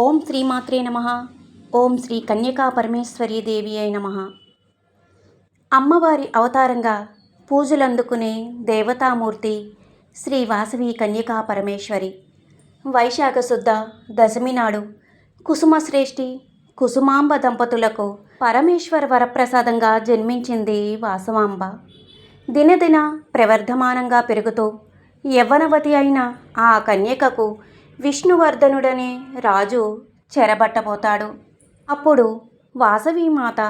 ఓం శ్రీమాత్రే నమ. ఓం శ్రీ కన్యకా పరమేశ్వరీ దేవి అయి నమ. అమ్మవారి అవతారంగా పూజలందుకునే దేవతామూర్తి శ్రీ వాసవి కన్యకా పరమేశ్వరి. వైశాఖ శుద్ధ దశమి నాడు కుసుమశ్రేష్ఠి కుసుమాంబ దంపతులకు పరమేశ్వర వరప్రసాదంగా జన్మించింది వాసవాంబ. దినదిన ప్రవర్ధమానంగా పెరుగుతూ యవ్వనవతి అయిన ఆ కన్యకకు విష్ణువర్ధనుడనే రాజు చెరబట్టబోతాడు. అప్పుడు వాసవీమాత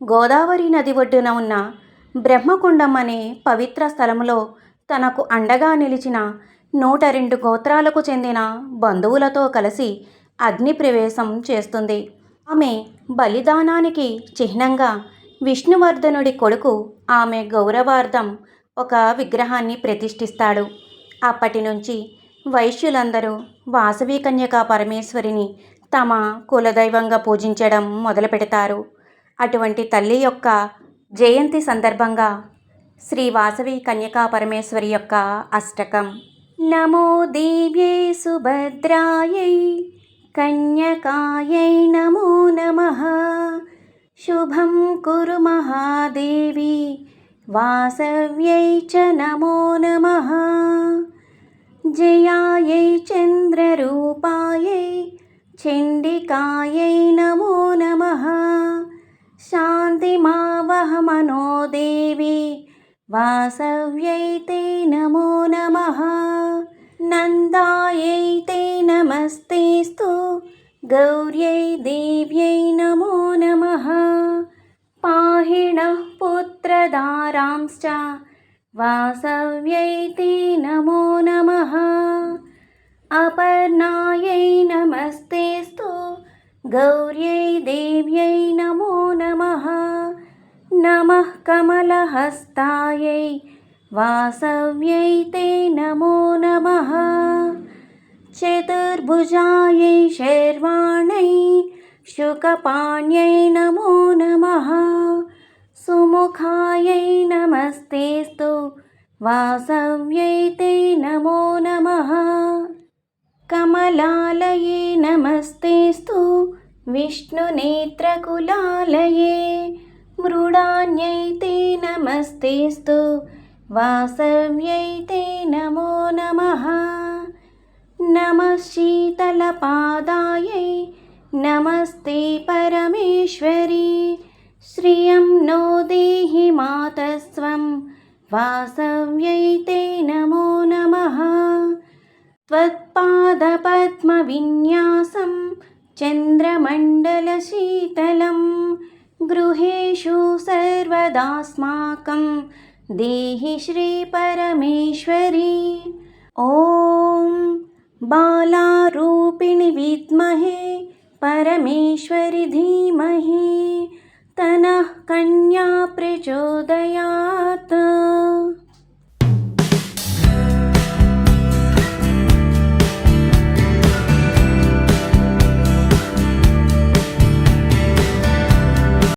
గోదావరి నది ఒడ్డున ఉన్న బ్రహ్మకుండం అనే పవిత్ర స్థలంలో తనకు అండగా నిలిచిన నూట రెండు గోత్రాలకు చెందిన బంధువులతో కలిసి అగ్ని ప్రవేశం చేస్తుంది. ఆమె బలిదానానికి చిహ్నంగా విష్ణువర్ధనుడి కొడుకు ఆమె గౌరవార్థం ఒక విగ్రహాన్ని ప్రతిష్ఠిస్తాడు. అప్పటి నుంచి వైశ్యులందరూ వాసవి కన్యకా పరమేశ్వరిని తమ కులదైవంగా పూజించడం మొదలు పెడతారు అటువంటి తల్లి యొక్క జయంతి సందర్భంగా శ్రీ వాసవి కన్యకా పరమేశ్వరి యొక్క అష్టకం. నమో దేవ్యై సుభద్రాయై కన్యకాయై నమో నమః. శుభం కురు మహాదేవి వాసవ్యై చ నమో నమః. జయాయై చంద్రరూపాయై చండికాయై నమో నమ. శాంతిమావహ మనో వాసవ్యై తే నమో నమ. నందాయై తే నమస్తేస్తు గౌర్యై దేవ్యై నమో నమ. పాహిణః పుత్రదారాంశ్చ వాసవ్యైతే నమో నమ అపర్ణాయై నమస్తేస్తు గౌర్యై దేవ్యై నమో నమ నమ కమలహస్తాయై వాసవ్యైతే నమో నమ చతుర్భుజాయై శర్వాణై శుకపాణ్యై నమో నమః సుముఖాయై నమస్తేస్తు. వాసవ్యై తే నమో నమః. కమలాలయే నమస్తేస్తు. విష్ణునేత్రకులాలయే మృడాన్యై తే నమస్తేస్తు. వాసవ్యై తే నమో. నమః నమః శీతలపాదాయై నమస్తే పరమేశ్వరి. శ్రియం నో దేహి మాతస్వం वासव्यै ते नमो नमः। त्वत्पादपद्मविन्यासं चन्द्रमण्डलशीतलं गृहेषु सर्वदास्माकं देहि श्रीपरमेश्वरी। ॐ बालारूपिणि विद्महे परमेश्वरि धीमहि तनः कन्या प्रचोदया